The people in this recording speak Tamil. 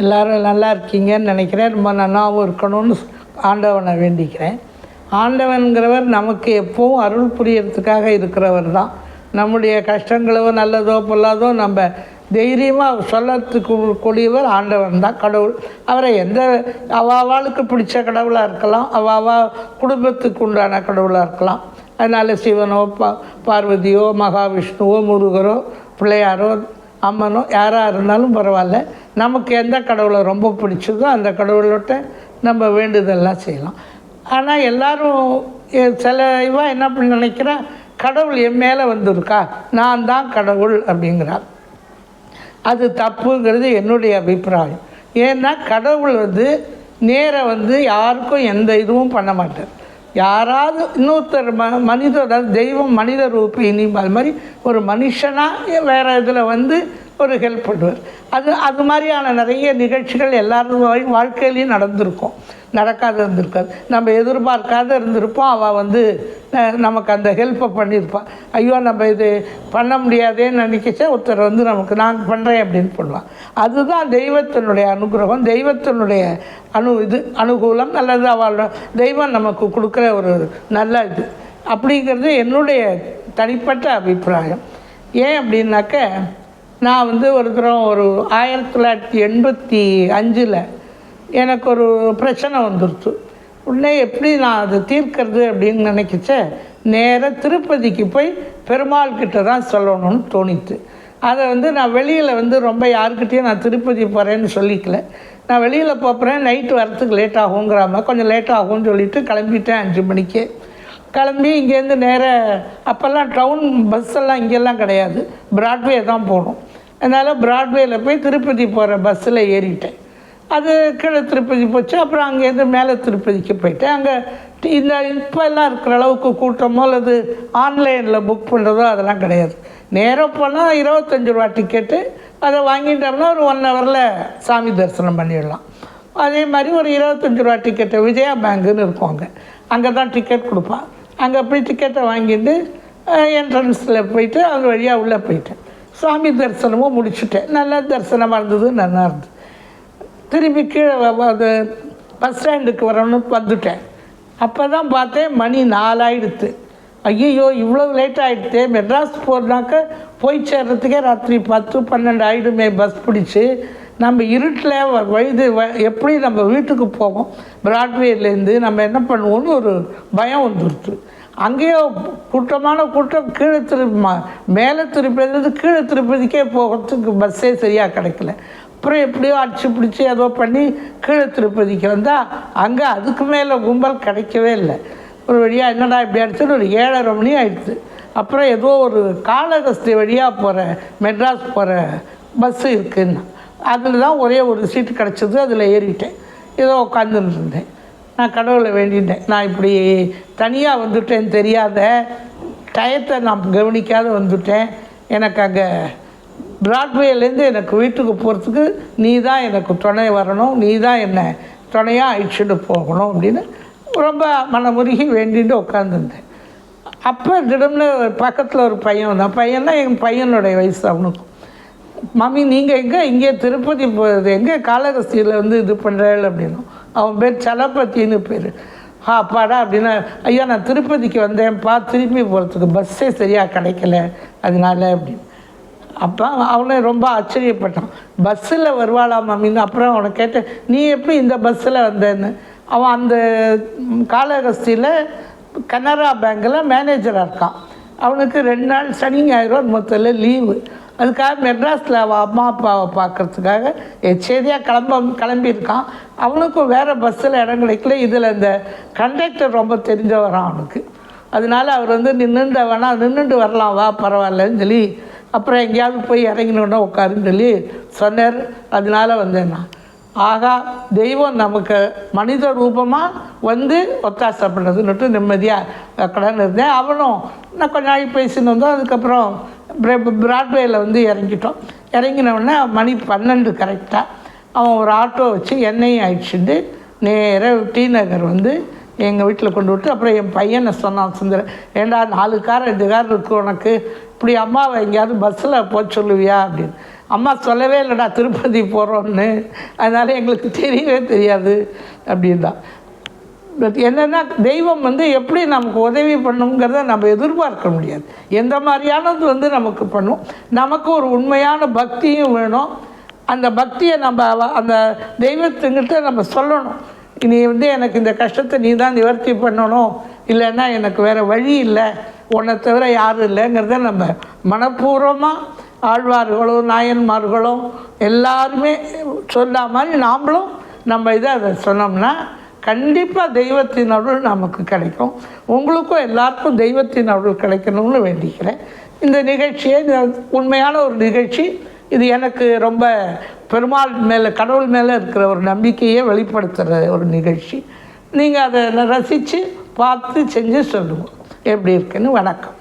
எல்லோரும் நல்லா இருக்கீங்கன்னு நினைக்கிறேன். ரொம்ப நன்னாவும் இருக்கணும்னு ஆண்டவனை வேண்டிக்கிறேன். ஆண்டவன்கிறவர் நமக்கு எப்போவும் அருள் புரியறதுக்காக இருக்கிறவர் தான். நம்முடைய கஷ்டங்களோ நல்லதோ பொல்லாதோ நம்ம தைரியமாக சொல்லத்துக்கு கூடியவர் ஆண்டவன் தான். கடவுள். அவரை எந்த அவாவாளுக்கு பிடிச்ச கடவுளாக இருக்கலாம். அவாவா குடும்பத்துக்கு உண்டான கடவுளாக இருக்கலாம். அதனால் சிவனோ பா பார்வதியோ மகாவிஷ்ணுவோ முருகரோ பிள்ளையாரோ அம்மனோ யாராக இருந்தாலும் பரவாயில்ல. நமக்கு எந்த கடவுளை ரொம்ப பிடிச்சதோ அந்த கடவுளோட்ட நம்ம வேண்டுதெல்லாம் செய்யலாம். ஆனால் எல்லோரும் சில இவா என்ன பண்ணி நினைக்கிறா? கடவுள் என் மேலே வந்திருக்கா? நான் தான் கடவுள் அப்படிங்கிறா. அது தப்புங்கிறது என்னுடைய அபிப்பிராயம். ஏன்னா கடவுள் வந்து நேராக வந்து யாருக்கும் எந்த இதுவும் பண்ண மாட்டார். யாராவது இன்னொருத்தர் ம மனித அதாவது தெய்வம் மனித ரூபி இனி மாதிரி ஒரு மனுஷனாக வேறு இதில் வந்து ஒரு ஹெல்ப் பண்ணுவார். அது அது மாதிரியான நிறைய நிகழ்ச்சிகள் எல்லாரும் வாழ்க்கையிலையும் நடந்திருக்கும். நடக்காத இருந்திருக்காது. நம்ம எதிர்பார்க்காத இருந்திருப்போம். அவள் வந்து நமக்கு அந்த ஹெல்ப்பை பண்ணியிருப்பாள் ஐயோ நம்ம இது பண்ண முடியாதேன்னு நினைக்கிச்சா ஒருத்தர் வந்து நமக்கு நான் பண்ணுறேன் அப்படின்னு பண்ணுவான் அதுதான் தெய்வத்தினுடைய அனுகிரகம். தெய்வத்தினுடைய அணு இது அனுகூலம் அல்லது அவளோட தெய்வம் நமக்கு கொடுக்குற ஒரு நல்ல இது. அப்படிங்கிறது என்னுடைய தனிப்பட்ட அபிப்பிராயம். ஏன் அப்படின்னாக்க நான் வந்து ஒரு தரம் ஒரு ஆயிரத்தி தொள்ளாயிரத்தி எண்பத்தி அஞ்சில் எனக்கு ஒரு பிரச்சனை வந்துருச்சு. உடனே எப்படி நான் அதை தீர்க்கறது அப்படின்னு நினைக்கிச்ச? நேராக திருப்பதிக்கு போய் பெருமாள் கிட்ட தான் சொல்லணும்னு தோணித்து அதை வந்து நான் வெளியில் வந்து ரொம்ப யாருக்கிட்டேயும் நான் திருப்பதி போகிறேன்னு சொல்லிக்கல. நான் வெளியில் போகிறேன் நைட்டு வரத்துக்கு லேட் ஆகுங்கிற மாதிரி கொஞ்சம் லேட் ஆகும்னு சொல்லிட்டு கிளம்பிட்டேன் அஞ்சு மணிக்கு. கிளம்பி இங்கேருந்து நேராக அப்போல்லாம் டவுன் பஸ் எல்லாம் இங்கெல்லாம் கிடையாது. பிராட்வே தான் போகணும். அதனால் பிராட்வேயில் போய் திருப்பதி போகிற பஸ்ஸில் ஏறிட்டேன். அது கீழே திருப்பதி போச்சு. அப்புறம் அங்கேருந்து மேலே திருப்பதிக்கு போயிட்டேன். அங்கே இந்த இப்போல்லாம் இருக்கிற அளவுக்கு கூட்டமோ அல்லது ஆன்லைனில் புக் பண்ணுறதோ அதெல்லாம் கிடையாது. நேராக போனால் இருபத்தஞ்சி ரூபா டிக்கெட்டு அதை வாங்கிட்டோம்னா ஒரு ஒன் ஹவரில் சாமி தரிசனம் பண்ணிடலாம். அதே மாதிரி ஒரு இருபத்தஞ்சி ரூபா டிக்கெட்டு விஜயா பேங்குன்னு இருக்கும் அங்கே. அங்கே தான் டிக்கெட் கொடுப்பான். அங்கே போய் டிக்கெட்டை வாங்கிட்டு என்ட்ரன்ஸில் போயிட்டு அது வழியாக உள்ளே போயிட்டேன். சாமி தரிசனமும் முடிச்சுட்டேன். நல்லா தரிசனமாக இருந்தது நல்லா இருந்தது. திரும்பி கீழே அது பஸ் ஸ்டாண்டுக்கு வரணும்னு வந்துட்டேன். அப்போ தான் பார்த்தேன் மணி நாலாயிடுத்து. ஐயோ இவ்வளோ லேட் ஆகிடுத்தே மெட்ராஸ் போகிறனாக்க போய் சேர்றதுக்கே ராத்திரி பத்து பன்னெண்டு ஆகிடுமே பஸ் பிடிச்சி. நம்ம இருட்டில் வ- வயது வ- எப்படி நம்ம வீட்டுக்கு போவோம். பிராட்வேலேருந்து நம்ம என்ன பண்ணுவோம்னு ஒரு பயம் வந்துடுச்சு அங்கேயோ கூட்டமான கூட்டம் கீழே திருப்பி மேலே திருப்பதி கீழே திருப்பதிக்கே போகிறதுக்கு பஸ்ஸே சரியாக கிடைக்கல. அப்புறம் எப்படியோ அடிச்சு பிடிச்சி ஏதோ பண்ணி கீழே திருப்பதிக்கு வந்தால் அங்கே அதுக்கு மேலே கும்பல் கிடைக்கவே இல்லை. ஒரு வழியாக என்னடா இப்படி அடிச்சுன்னு ஒரு ஏழரை மணி ஆயிடுச்சு. அப்புறம் ஏதோ ஒரு காலகஸ்தி வழியாக போகிற மெட்ராஸ் போகிற பஸ்ஸு இருக்குன்னு. அதில் தான் ஒரே ஒரு சீட்டு கிடச்சிது அதில் ஏறிட்டேன். ஏதோ உட்காந்துருந்தேன் நான் கடவுளை வேண்டிட்டேன் நான் இப்படி தனியாக வந்துட்டேன் தெரியாத டயத்தை நான் கவனிக்காத வந்துட்டேன். எனக்கு அங்கே பிராட்வேலேருந்து எனக்கு வீட்டுக்கு போகிறதுக்கு நீ தான் எனக்கு துணை வரணும் நீ தான் என்னை துணையாக அழிச்சுட்டு போகணும் அப்படின்னு ரொம்ப மனமுருகி வேண்டிட்டு உட்காந்துருந்தேன் அப்போ திடம்னு பக்கத்தில் ஒரு பையன் வந்தான். பையன்னா என் பையனுடைய வயசு அவனுக்கும் மம்மி நீங்கள் எங்கே? இங்கே திருப்பதி போகிறது எங்கே காலகஸ்தியில் வந்து இது பண்ணுறேள் அப்படின்னும் அவன் பேர் சலபத்தின்னு பேர். ஆ அப்பாடா அப்படின்னா ஐயா நான் திருப்பதிக்கு வந்தேன்ப்பா திரும்பி போகிறதுக்கு பஸ்ஸே சரியாக கிடைக்கல. அதனால அப்படின்னு. அப்போ அவனை ரொம்ப ஆச்சரியப்பட்டான். பஸ்ஸில் வருவாளா மம்மின்னு அப்புறம் அவனை கேட்டேன் நீ எப்படி இந்த பஸ்ஸில் வந்தேன்னு? அவன் அந்த காலகஸ்தியில் கனரா பேங்கில் மேனேஜராக இருக்கான். அவனுக்கு ரெண்டு நாள் சனி ஞாயிறு மொத்தத்தில் லீவு. அதுக்காக மெட்ராஸில் அம்மா அப்பாவை பார்க்கறதுக்காக எச்சேதியாக கிளம்ப கிளம்பியிருக்கான். அவனுக்கும் வேறு பஸ்ஸில் இடம் கிடைக்கல. இதில் இந்த கண்டக்டர் ரொம்ப தெரிஞ்சவரான் அவனுக்கு. அதனால அவர் வந்து நின்று வேணால் நின்றுட்டு வரலாம் வா பரவாயில்லன்னு சொல்லி அப்புறம் எங்கேயாவது போய் இறங்கினோன்னா உட்காருன்னு சொல்லி சொன்னார். அதனால வந்தேன் நான். ஆகா தெய்வம் நமக்கு மனித ரூபமாக வந்து ஒத்தாசப்படுறதுன்னுட்டு நிம்மதியாக கடன் இருந்தேன். அவனும் நான் கொஞ்ச நாளைக்கு பேசின்னு வந்தோம். அதுக்கப்புறம் பிராட்வேயில் வந்து இறங்கிட்டோம். இறங்கினவுடனே மணி பன்னெண்டு கரெக்டாக அவன் ஒரு ஆட்டோ வச்சு என்னையும் அழிச்சுட்டு நேராக டி நகர் வந்து எங்கள் வீட்டில் கொண்டு விட்டு அப்புறம் என் பையனை சொன்னான் சுந்தரன் ஏண்டா நாலு கார் ரெண்டு கார் இருக்கு உனக்கு? இப்படி அம்மாவை எங்கேயாவது பஸ்ஸில் போக சொல்லுவியா? அப்படின்னு. அம்மா சொல்லவே இல்லைடா திருப்பதி போகிறோன்னு அதனால் எங்களுக்கு தெரியவே தெரியாது அப்படின்னா. பட் என்னென்னா தெய்வம் வந்து எப்படி நமக்கு உதவி பண்ணுங்கிறத நம்ம எதிர்பார்க்க முடியாது. எந்த மாதிரியானது வந்து நமக்கு பண்ணும். நமக்கு ஒரு உண்மையான பக்தியும் வேணும். அந்த பக்தியை நம்ம அந்த தெய்வத்துங்கிட்ட நம்ம சொல்லணும். நீ வந்து எனக்கு இந்த கஷ்டத்தை நீ தான் நிவர்த்தி பண்ணணும். இல்லைன்னா எனக்கு வேறு வழி இல்லை. உன்னை தவிர யாரும் இல்லைங்கிறத நம்ம மனப்பூர்வமாக ஆழ்வார்களோ நாயன்மார்களோ எல்லாருமே சொன்ன மாதிரி நாமளும் நம்ம இதை அதை சொன்னோம்னா கண்டிப்பாக தெய்வத்தின் அருள் நமக்கு கிடைக்கும். உங்களுக்கும் எல்லாருக்கும் தெய்வத்தின் அருள் கிடைக்கணும்னு வேண்டிக்கிறேன். இந்த நிகழ்ச்சியை உண்மையான ஒரு நிகழ்ச்சி இது எனக்கு ரொம்ப பெருமாள் மேலே கடவுள் மேலே இருக்கிற ஒரு நம்பிக்கையை வெளிப்படுத்துகிற ஒரு நிகழ்ச்சி. நீங்கள் அதை ரசித்து பார்த்து செஞ்சு சொல்லுங்கள் எப்படி இருக்குன்னு வணக்கம்.